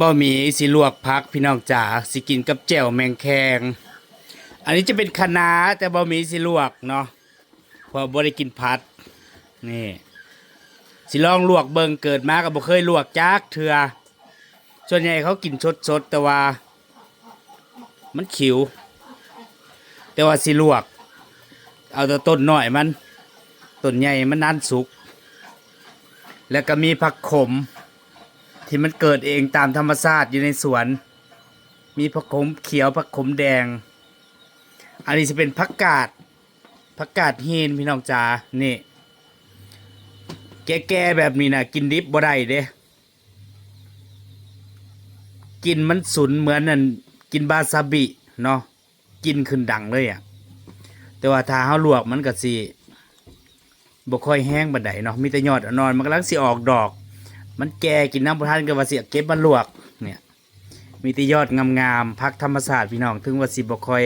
บ่มีสิลวกพักพี่น้องจ๋าสิกินกับแจ่วแมงแคง อันนี้จะเป็นคะน้าแต่บ่มีสิลวกเนาะพอบ่ได้กินผัดนี่สิลองลวกเบิงเกิดมาก็บ่เคยลวกจักเทือส่วนใหญ่เขากินสดๆแต่ว่า มันขิว แต่ว่าสิลวก เอาแต่ต้นหน่อยมันต้นใหญ่มันนานสุก แล้วก็มีผักขม ที่มันเกิดเองตามธรรมชาติอยู่ในสวน มีผักขมเขียวผักขมแดง อันนี้จะเป็นผักกาดผักกาดเฮนพี่น้องจ๋านี่ แก่ๆแบบนี้นะกินดิบบ่ได้เด้กินมันสุนเหมือนนั่นกินบาซาบิเนาะกินขึ้นดังเลยอะ่ะ แต่ว่าถ้าเฮาลวกมันก็สิบ่ค่อยแห้งบันไดเนาะมีแต่ยอดอ่อนมันกำลังสิออกดอก มันแก่กินน้ำประทานก็ว่าสิเก็บมาลวกเนี่ย มีแต่ยอดงามๆพักธรรมศาสตร์พี่น้องถึงว่าสิบคอย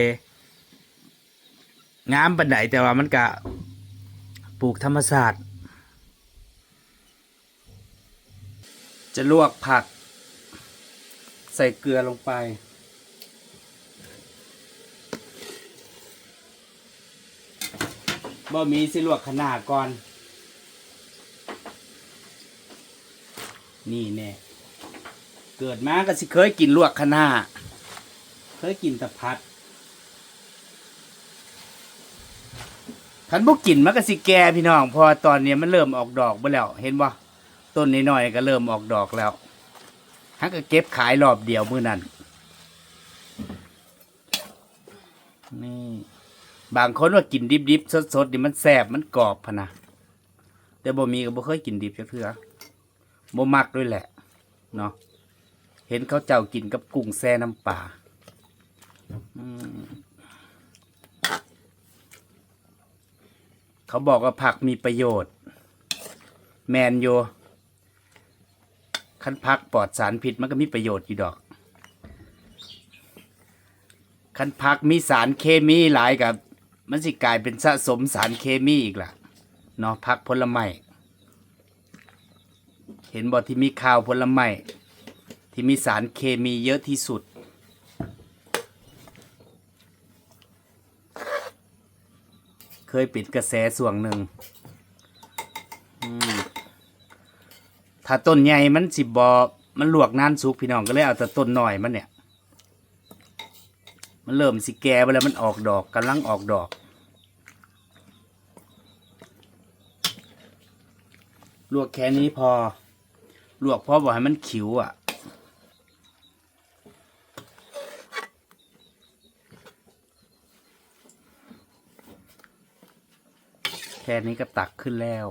งามบันไดแต่ว่ามันก็ปลูกธรรมศาสตร์ จะลวกผัก ใส่เกลือลงไปบ่มีสิลวกขนาดก่อน นี่แน่เกิดมาก็สิเคยกินลวกขนาเคยกินแต่พัดคันบ่กินมันก็สิแก่พี่น้อง พอตอนนี้มันเริ่มออกดอกไปแล้ว เห็นบ่ต้นน้อยๆก็เริ่มออกดอกแล้วฮักก็เก็บขายรอบเดียวมื้อนั้นนี่ บางคนว่ากินดิบๆสดๆนี่มันแซ่บมันกรอบพะนะแต่บ่มีก็บ่เคยกินดิบจักเทื่อ บ่มักด้วยแหละเนาะเห็นเขาเจ้ากินกับกุ้งแซ่น้ำปลาเขาบอกว่าผักมีประโยชน์ แมนโยคันผักปลอดสารพิษมันก็มีประโยชน์อยู่ดอกคันผักมีสารเคมีหลายกับ มันสิกลายเป็นสะสมสารเคมีอีกล่ะเนาะผักผลไม้ เห็นบอกที่มีข้าวผลไม้ที่มีสารเคมีเยอะที่สุด เคยปิดกระแสส่วงหนึ่งถ้าต้นใหญ่มันสิบอมันลวกนานสุกพี่น้องก็เลยเอาแต่ต้นหน่อยมันเนี่ย มันเริ่มสิแก่ไปแล้วมันออกดอกกำลังออกดอกลวกแค่นี้พอ ลวกเพราะบอกให้มันขิวอะแค่นี้ก็ตักขึ้นแล้ว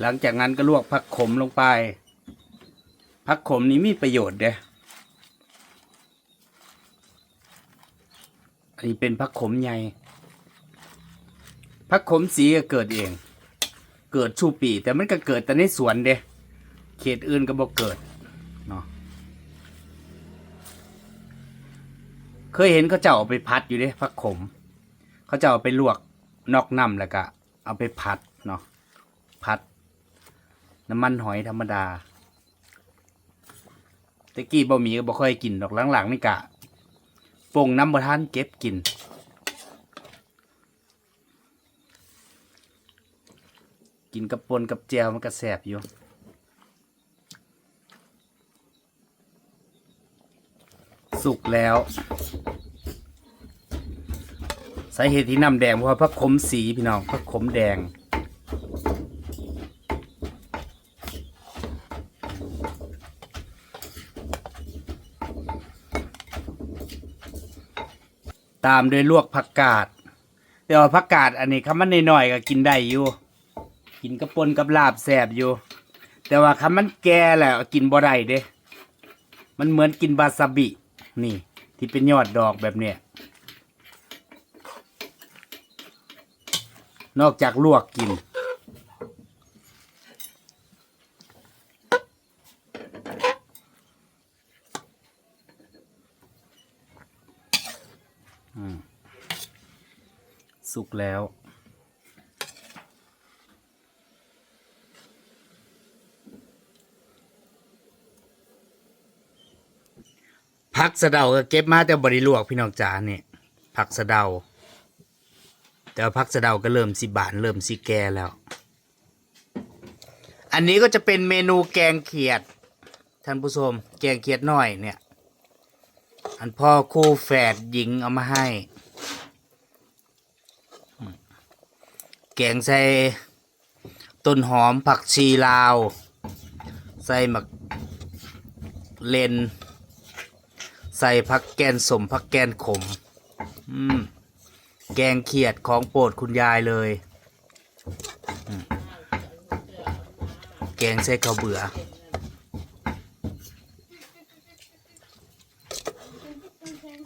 หลังจากนั้นก็ลวกผักขมลงไป ผักขมนี้มีประโยชน์เด้อันนี้เป็นผักขมใหญ่ ผักขมสีก็เกิดเอง เกิดชูปี แต่มันก็เกิดแต่ในสวนเด้เขตอื่นก็บอกเกิดเนาะเคยเห็นเขาเจ้าเอาไปพัดอยู่เด้ผักขม เขาเจะเอาไปลวกนอกน้ำแล้วก็เอาไปพัดเนาะพัด น้ำมันหอยธรรมดาตะกี้บ่มีก็บ่ค่อยกินดอกหลังๆนี่กะปงน้ำบ่ทานเก็บกิน กินกับปนกับแจวมันก็แสบอยู่สุกแล้วสาเหตุที่น้ำแดงเพราะพักขมสีพี่น้องพักขมแดง ตามด้วยลวกผักกาด แต่ว่าผักกาดอันนี้คำมันน้อยๆก็กินได้อยู่ กินกับปนกับลาบแสบอยู่ แต่ว่าคำมันแก่แหล้วกินบ่ได้เด้ มันเหมือนกินบาซาบิ นี่ ที่เป็นยอดดอกแบบเนี้ยนอกจากลวกกินอืมสุกแล้ว ผักสะเดาก็เก็บมาแต่บริลวกพี่น้องจ๋าเนี่ยผักสะเดา แต่ผักสะเดาก็เริ่มสิบานเริ่มสิแก่แล้ว อันนี้ก็จะเป็นเมนูแกงเขียด ท่านผู้ชมแกงเขียดน้อยเนี่ย อันพ่อคู่แฝดหญิงเอามาให้ แกงใส่ต้นหอมผักชีลาว ใส่หมักเลน ใส่ผักแกนสมผักแกนขม อืม แกงเขียดของโปรดคุณยายเลย แกงใส่ข้าวเบื่อ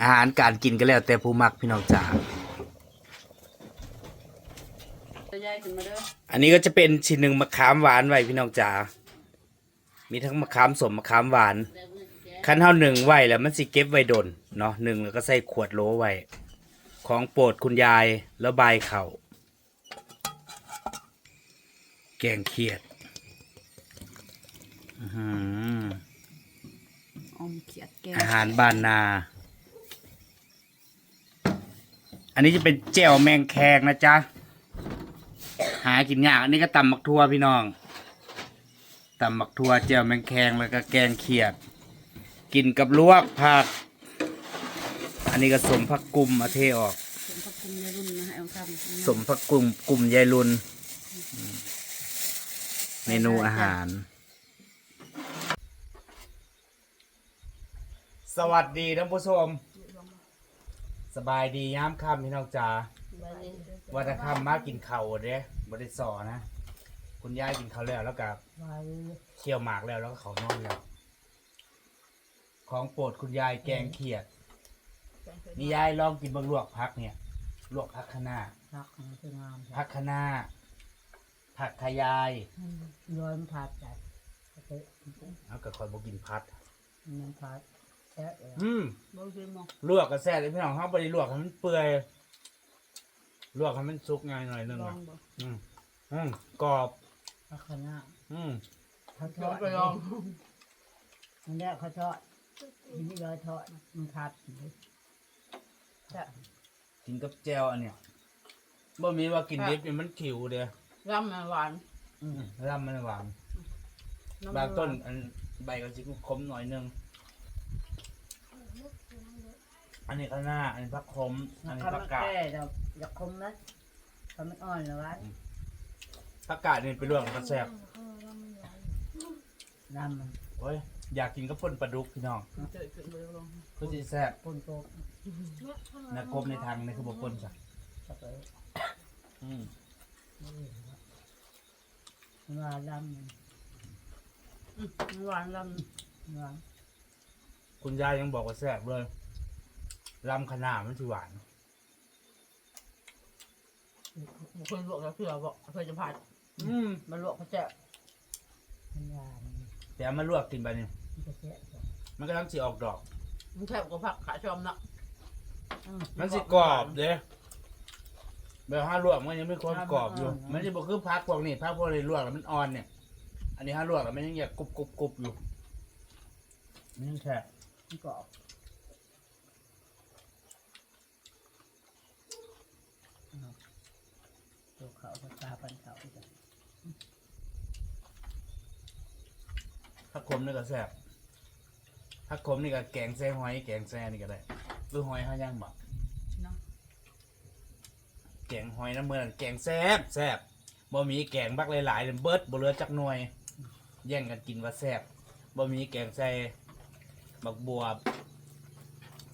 อาหารการกินก็แล้วแต่ผู้มักพี่น้องจ๋าอันนี้ก็จะเป็นชิ้นหนึ่งมะขามหวานไว้พี่น้องจ๋า มีทั้งมะขามสมมะขามหวาน คันเท่าหนึ่งไว้แล้วมันสิเก็บไว้ดนเนาะหนึ่งแล้วก็ใส่ขวดโหลไว้ ของโปรดคุณยายแล้วใบายเขาแกงเขียดอื้อหืออมเขียดแกงอาหารบ้านนา อันนี้จะเป็นแจ่วแมงแคงนะจ๊ะ หากินยาก อันนี้ก็ตำมักทั่วพี่น้องตำมักทั่วแจ่วแมงแคงแล้วก็แกงเขียด กินกับลวกผัก อันนี้ก็สมผักกุมมาเทออก สมพักคุมยายรุ่นนะให้เอาทำสมผักกุมกลุ่มยายรุนอืมเมนูอาหาร สวัสดีท่านผู้ชม สบายดีย้ำค่ำพี่น้องจ๋าวัฒนธรรมมากินข้าวเด้บริสอนะ คุณยายกินข้าวแล้วแล้วกับเคี่ยวหมากแล้วแล้วก็เขานอนแล้ว ของโปรดคุณยายแกงเขียด นี่ยายลองกินบางลวกพักเนี่ย ลวกพักคะน้าพักมันคืองามผักคะน้าผักขยายย้อยมันพัดจัดเตะเอากับคอยบอกินพัดมันพัดแท้เลยอืมบ่ซื้อมองลวกกระแซ่เลยพี่น้องเขาบริลวกให้มันเปื่อยลวกให้มันสุกง่ายหน่อยนึงลออะงบ่อืมอืมกรอบพักขนาดอืม เขาทลอองดไปลองมันแรกเขาทอด ทีนี้ย้อยทอดมันพัดจะกินกับแจวอันเนี้ยบ่มีว่ากินดิบเนี่ยมันขิวเด้อร่ำมันหวานอืมร่ำมันหวานำบางต้นอันใบก็สิคมหน่อยนึงอันนี้คะน้าอันนี้ผักขมอันนี้เขาผัมากกาดแก้เราอยากคมนะเขาไม่อ่อนแล้ววะผักกาดนี่ไปลวกกับแซ่บดำมันโอ้ย อยากกินกับป่นปลาดุกพี่น้องเจอขึ้นไปลองคือสิแซ่บปนโตกนักกบในทางนี่คือบ่ป่นจ้ะเข้าไปอืมมันว่าดำมันอืมมันหวานลมันว่าคุณยายยังบอกว่าแซ่บเลยลำขนาดมันสิหวานำคนลวกแล้วเพื่อบอกเพื่อจะผัดอืมมาลวกเขาจะมันว่ามันแต่เอามาลวกกินไปนี่มัน จะแซ่บมันก็ต้องสิออกดอก มันแทบกับผักขาชอมเนาะมันสิกรอบเด้แบบห้าลวกมันยังไม่ความกรอบอยู่ มันจะบอกคือพักพวกนี้พักพวกนี้ลวกแล้วมันอ่อนเนี่ย อันนี้ห้าลวกแล้วมันยังอยากกรุบกรุบกรุบอยู่มันยังแฉะมันกรอบตัวเขาตาปันเขาจ้ะผักขมนี่ก็แซ่บ ผักขมนี่ก็แกงแซ่หอย แกงแซ่นี่ก็ได้หรือหอยห้าย่างบอกเนาะแกงหอยน้ำเมืองแกงแซ่บแซ่บบ่มีแกงบักหลายๆเลยเบิดบ่เหลือจักหน่วย แย่งกันกินว่าแซ่บบ่มีแกงใส่บักบวบ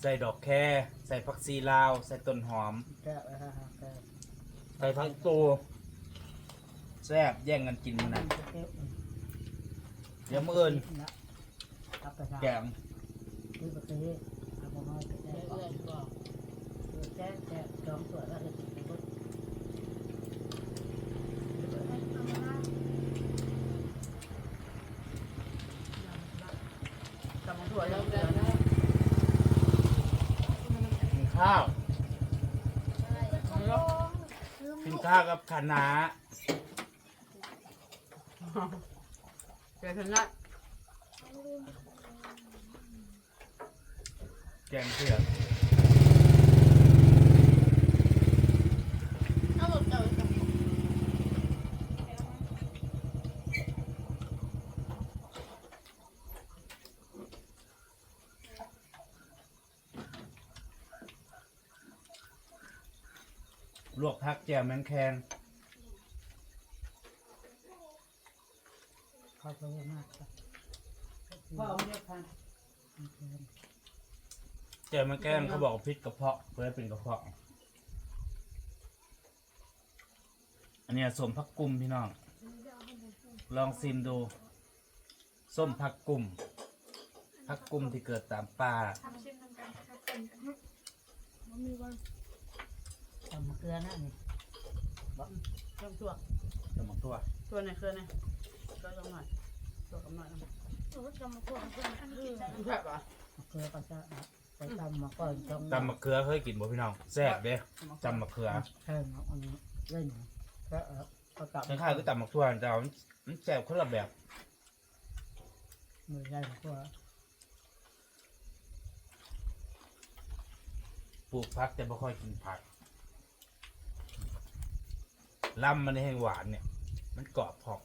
ใส่ดอกแคใส่ผักซีลาว ใส่ต้นหอมแซ่บนะฮะแซ่บใส่ผักตูแซ่บแย่งกันกินมันนะเดี๋ยวมื้ออื่นครั บกระชาแกงคือประเทศเอาไปให้แซ่บแซ่บแซ่บสองตัวแล้วก็ติดปุ๊บตำมันถั่วแล้วแล้วกินข้าวกินข้าวกับคะน้าเจอถึงนั้น แกงเผือกเอาหมดเจ้าจ้ะลวกผักแจ่วแมงแคงเขาก็มากจ้ะพ่อเอาเรียกพัน แจ่วแมงแคงเขาบอกว่าพิษกระเพาะเพื่อให้เป็นกระเพาะ อันเนี้ยสมผักกุมพี่น้อง ลองซิมดู ส้มผักกุมผักกุมที่เกิดตามป่าทำชิมทำกันทำกันมันมีวันทำมะเกลือนะนี่เพิ่มตัวสมองตัวตัวไหนเคยไหนก็ต้องหน่อยตัวกับหน่อยนะหนูจะมาพวกเพื่อนอันนี้กินได้มันแซ่บอะมะเกลือก็จะ ไปตำมาก่อนจงตำมะเขือเคยกินบ่พี่น้องแซ่บเด้ตำมะเขือแค่เอาอันนี้เล่นก็เออก็ตำคล้ายๆคือตำมะทั่วแต่ว่ามันมันแซ่บคนละแบบมือได้ก็ปลูกผักแต่ไม่ค่อยกินผักลำมันแห้งหวานเนี่ย มันกรอบพอก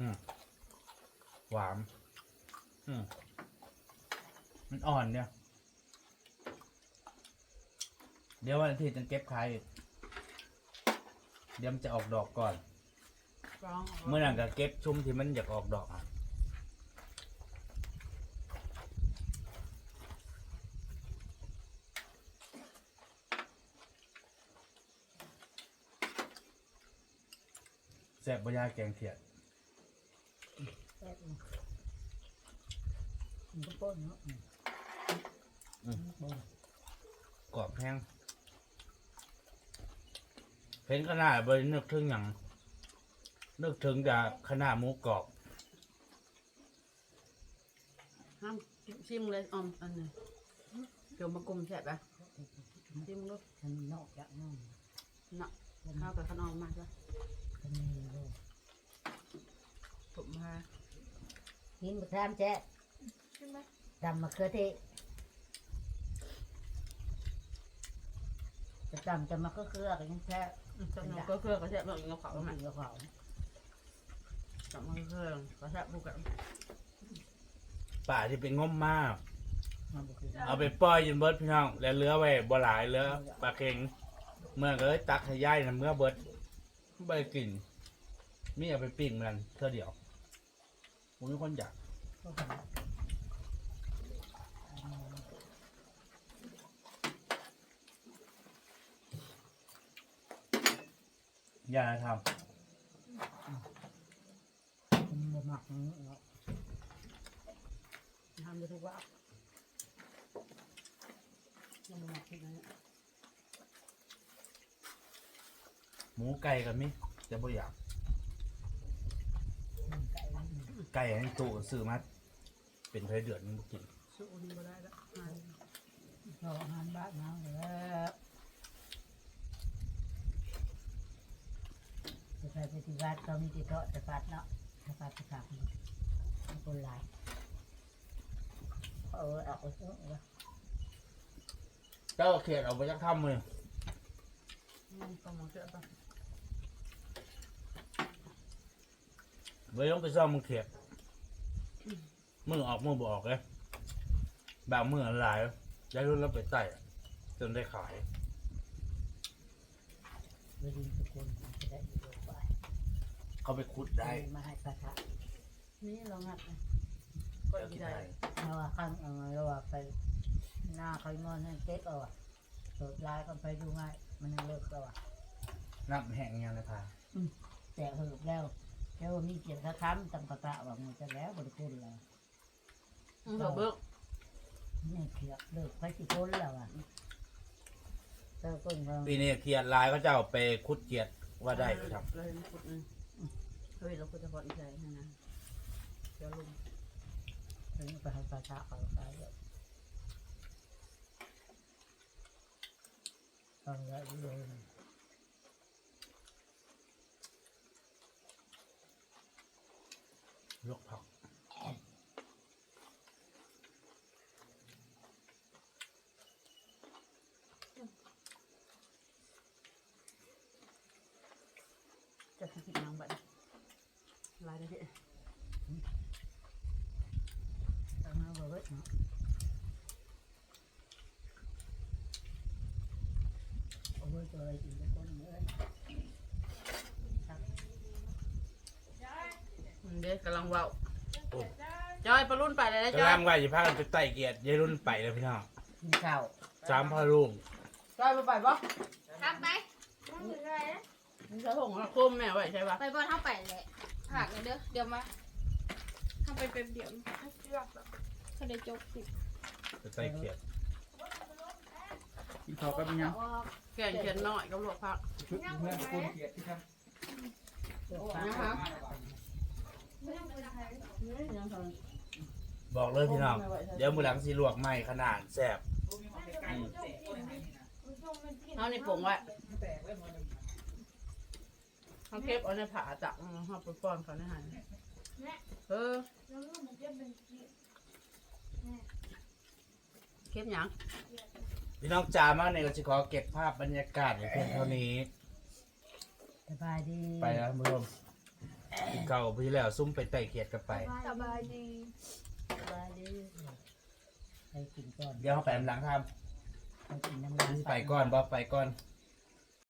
อืมหวานอืมมันอ่อนเนี่ย เดี๋ยววันอาทิตย์จะเก็บขายอีกเดี๋ยวมันจะออกดอกก่อน ร้องเมื่อนั้นก็เก็บชุ่มที่มันอยากออกดอกอะแซ่บบะยาแกงเขียดแป๊บนึงมันก็ป้นเนาะอืมป้นกรอบแห้ง เห็นขนาดบรินึกถึงอย่างนึกถึงจากขนาดหมูกรอบห้ามชิมเลยออมอันนี้เกี่ยวมากลมแซ่บอะชิมลูกฉันนอกจากนั่นเนาะข้าวกับขนมมากจ้ะก็มีลูกผมมากินมะขามแจ๊ะใช่ไหมตำมะเขือเทศจะตำจะมะเขือเขือกันยังแค่ จำนวนก็เครื่องก็แซ่บมากกินกับข้าวเอามาหนักเขาจำนวนเครื่องก็แซ่บบุกันป่าที่เป็นง่มมากมันบอกคือเอาไปปล่อยยินเบิร์ดพี่น้อง แล้วเหลือไว้บ่หลายเหลือปลาเค็งเมื่อก็เลยตักให้ย่ายนะเมื่อเบิร์ดไม่ได้กินมีเอาไปปิ้งมันเท่าเดียวผมมีคนอยาก เขาทำ อย่าทมันบ่มักอย่างนี้เนาะทำได้ทุกว่ายังไม่มาคิดนะเนี่ยำหมูไก่กับมิจะบ่อยากมันไก่มันไก่ให้ตู้ซื้อมาเป็นไผเดือดมันบ่กินสู้นี่ก็ได้ละเราอาหารบ้านเราแล้วจะ ไปปที่วัดเขามีที่เทาะจะปัดเนาะจะปัดจะกลับมันคนหลายเออเอาไปซื้อเอาเจ้าเขียดเอาไปจักทำมือต้องมองเชื่อป่ะไว้ต้องไปซ่อมมึงเขียดมือออกมือบออกเลยบางมือหลายย้ายรุ่นแล้วไปไต่จนได้ขายไปดินสกุลจะได้อยู่ไป เขาไปขุดได้มาให้กระทะนี่เรางัดนะก็เจ้าดีคิดใจได้เราว่าข้างเออเราว่าไปหน้าเขางอนให้เก๊กเอาอะเปิดลายก็ไปดูง่ายมันยังเลิกแล้วอะนับแห้งยังเลยพาแต่เหิบแล้วเจ้ามีเกียรติค้ำตั้งกระตะว่ามันจะแล้วบริคุณแล้วเดี๋ยวเบิกนี่เขียเลิกไปสิคนแล้วอะเจ้าก็ยังปีนี้เขียดลายเขาเจ้าไปขุดเกียดว่าได้ครับ เฮ้ยเราก็จะพออีใจนะนะเดี๋ยวลุงเดี๋ยวไปทำปลาชาเอาไปแบบทำได้ด้วยลกผักจะกินน้ำบ้าง ลายได้ที่ตามมาบอกว่าเนาะเอาไว้ตัวอะไรกินแล้วก็เนื้อเด็กกำลังเว้าจอยปลารุ่นไปเลยนะจกำอลัยงว่าจะพากันไปไต่เกียรติยายรุ่นไปเลยพี่น้องกินข้าวสามพ่อลุงจอยไปไปบ่ทำไปมันเหมือนอะไรนะมึงจะส่งคุ้มแม่ไว้ใช่ปะไปบอลเข้าไปเลย ผักเลยเด้อ เดี๋ยวมาทำไปเป็นเดี๋ยวเขาได้จบสิไปไต่เกียรติกินข้าวกับยังแกงเขียนน้อยกับลวกผักชุดเมื่อคุณเกียรติที่ทนะคะบอกเลยพี่น้องเดี๋ยวมือหลังสิลวกใหม่ขนาดแซ่บอืมเอาในผงไว้ เขาเก็บเอาในผาจักเขาไปป้อนเขาในหันเออเก็บหยังพี่น้องจ๋ามากเนี่ยก็จะขอเก็บภาพบรรยากาศไว้เพียงเท่านี้ สบายดีไปแล้วคุณผู้ชมกินข้าวกับพี่แล้วซุ่มไปไต่เกียรติกันไป สบายดีสบายดีไปกินก่อนเดี๋ยวเขาไปหลังทไปกินน้ำร้านำไปก่อนบอไปก่อนไ